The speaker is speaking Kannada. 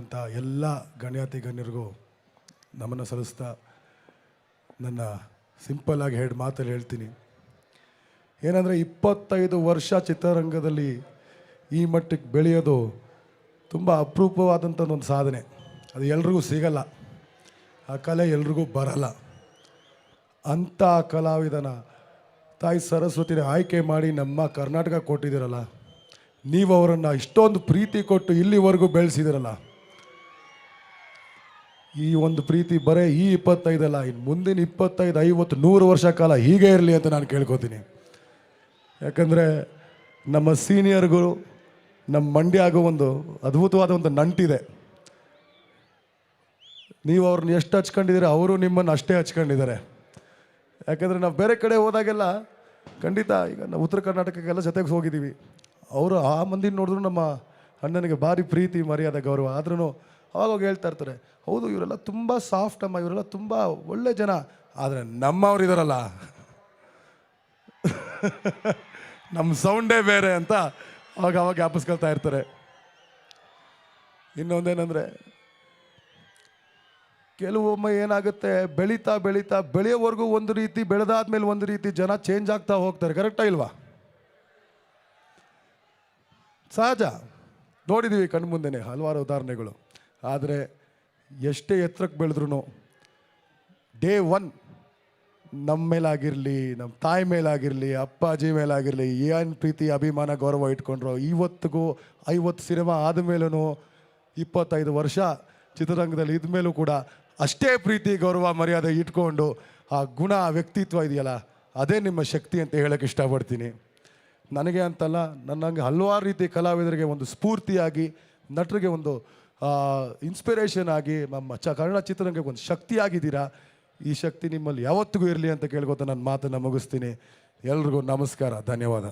ಅಂತ ಎಲ್ಲ ಗಣ್ಯಾತಿ ಗಣ್ಯರಿಗೂ ನಮನ ಸಲ್ಲಿಸ್ತಾ ನನ್ನ ಸಿಂಪಲ್ ಆಗಿ ಹೇಳಿ ಮಾತಲ್ಲಿ ಹೇಳ್ತೀನಿ. ಏನಂದರೆ ಇಪ್ಪತ್ತೈದು ವರ್ಷ ಚಿತ್ರರಂಗದಲ್ಲಿ ಈ ಮಟ್ಟಕ್ಕೆ ಬೆಳೆಯೋದು ತುಂಬ ಅಪರೂಪವಾದಂಥ ಒಂದು ಸಾಧನೆ. ಅದು ಎಲ್ರಿಗೂ ಸಿಗಲ್ಲ. ಆ ಕಲೆ ಎಲ್ರಿಗೂ ಬರಲ್ಲ. ಅಂಥ ಕಲಾವಿದನ ತಾಯಿ ಸರಸ್ವತಿನ ಆಯ್ಕೆ ಮಾಡಿ ನಮ್ಮ ಕರ್ನಾಟಕ ಕೊಟ್ಟಿದ್ದೀರಲ್ಲ, ನೀವು ಅವರನ್ನು ಇಷ್ಟೊಂದು ಪ್ರೀತಿ ಕೊಟ್ಟು ಇಲ್ಲಿವರೆಗೂ ಬೆಳೆಸಿದಿರಲ್ಲ ಈ ಒಂದು ಪ್ರೀತಿ ಬರೇ ಈ ಇಪ್ಪತ್ತೈದಲ್ಲ ಇನ್ನು ಮುಂದಿನ ಇಪ್ಪತ್ತೈದು, ಐವತ್ತು, ನೂರು ವರ್ಷ ಕಾಲ ಹೀಗೆ ಇರಲಿ ಅಂತ ನಾನು ಕೇಳ್ಕೊತೀನಿ. ಯಾಕಂದರೆ ನಮ್ಮ ಸೀನಿಯರ್ಗಳು, ನಮ್ಮ ಮಂಡ್ಯ ಆಗೋ ಒಂದು ಅದ್ಭುತವಾದ ಒಂದು ನಂಟಿದೆ. ನೀವು ಅವ್ರನ್ನ ಎಷ್ಟು ಹಚ್ಕೊಂಡಿದ್ದೀರ, ಅವರು ನಿಮ್ಮನ್ನು ಅಷ್ಟೇ ಹಚ್ಕೊಂಡಿದ್ದಾರೆ. ಯಾಕಂದರೆ ನಾವು ಬೇರೆ ಕಡೆ ಹೋದಾಗೆಲ್ಲ ಖಂಡಿತ ಈಗ ನಾವು ಉತ್ತರ ಕರ್ನಾಟಕಕ್ಕೆಲ್ಲ ಜೊತೆಗೆ ಹೋಗಿದ್ದೀವಿ. ಅವರು ಆ ಮಂದಿನ ನೋಡಿದ್ರು ನಮ್ಮ ಅಣ್ಣನಿಗೆ ಭಾರಿ ಪ್ರೀತಿ, ಮರ್ಯಾದೆ, ಗೌರವ. ಆದ್ರೂ ಅವಾಗ ಹೇಳ್ತಾ ಇರ್ತಾರೆ, ಹೌದು, ಇವರೆಲ್ಲ ತುಂಬ ಸಾಫ್ಟ್ ಅಮ್ಮ, ಇವರೆಲ್ಲ ತುಂಬ ಒಳ್ಳೆ ಜನ, ಆದರೆ ನಮ್ಮವ್ರು ಇದಾರಲ್ಲ. ನಮ್ಮ ಸೌಂಡೇ ಬೇರೆ ಅಂತ ಅವಾಗ ಅವಾಗ ಜ್ಞಾಪಿಸ್ಕೊಳ್ತಾ ಇರ್ತಾರೆ. ಇನ್ನೊಂದೇನೆಂದರೆ, ಕೆಲವೊಮ್ಮೆ ಏನಾಗುತ್ತೆ, ಬೆಳೀತಾ ಬೆಳೀತಾ ಬೆಳೆಯೋವರೆಗೂ ಒಂದು ರೀತಿ ಬೆಳೆದಾದ್ಮೇಲೆ ಒಂದು ರೀತಿ ಜನ ಚೇಂಜ್ ಆಗ್ತಾ ಹೋಗ್ತಾರೆ ಕರೆಕ್ಟಾ ಇಲ್ವಾ? ಸಹಜ. ನೋಡಿದ್ದೀವಿ ಕಣ್ಮುಂದೆನೆ ಹಲವಾರು ಉದಾಹರಣೆಗಳು. ಆದರೆ ಎಷ್ಟೇ ಎತ್ತರಕ್ಕೆ ಬೆಳೆದ್ರೂ ಡೇ ಒನ್ ನಮ್ಮ ಮೇಲಾಗಿರಲಿ, ನಮ್ಮ ತಾಯಿ ಮೇಲಾಗಿರಲಿ, ಅಪ್ಪಾಜಿ ಮೇಲಾಗಿರಲಿ, ಏನು ಪ್ರೀತಿ, ಅಭಿಮಾನ, ಗೌರವ ಇಟ್ಕೊಂಡ್ರು ಇವತ್ತಿಗೂ ಐವತ್ತು ಸಿನಿಮಾ ಆದಮೇಲೂ ಇಪ್ಪತ್ತೈದು ವರ್ಷ ಚಿತ್ರರಂಗದಲ್ಲಿ ಇದ್ಮೇಲೂ ಕೂಡ ಅಷ್ಟೇ ಪ್ರೀತಿ, ಗೌರವ, ಮರ್ಯಾದೆ ಇಟ್ಕೊಂಡು ಆ ಗುಣ ವ್ಯಕ್ತಿತ್ವ ಇದೆಯಲ್ಲ, ಅದೇ ನಿಮ್ಮ ಶಕ್ತಿ ಅಂತ ಹೇಳೋಕ್ಕೆ ಇಷ್ಟಪಡ್ತೀನಿ. ನನಗೆ ಅಂತಲ್ಲ, ನನ್ನಂಗೆ ಹಲವಾರು ರೀತಿ ಕಲಾವಿದರಿಗೆ ಒಂದು ಸ್ಫೂರ್ತಿಯಾಗಿ, ನಟರಿಗೆ ಒಂದು ಇನ್ಸ್ಪಿರೇಷನ್ ಆಗಿ ನಮ್ಮ ಚ, ಕನ್ನಡ ಚಿತ್ರರಂಗಕ್ಕೆ ಒಂದು ಶಕ್ತಿ ಆಗಿದ್ದೀರಾ ಈ ಶಕ್ತಿ ನಿಮ್ಮಲ್ಲಿ ಯಾವತ್ತಿಗೂ ಇರಲಿ ಅಂತ ಕೇಳ್ಕೊತ ನನ್ನ ಮಾತನ್ನು ಮುಗಿಸ್ತೀನಿ. ಎಲ್ರಿಗೂ ನಮಸ್ಕಾರ, ಧನ್ಯವಾದ.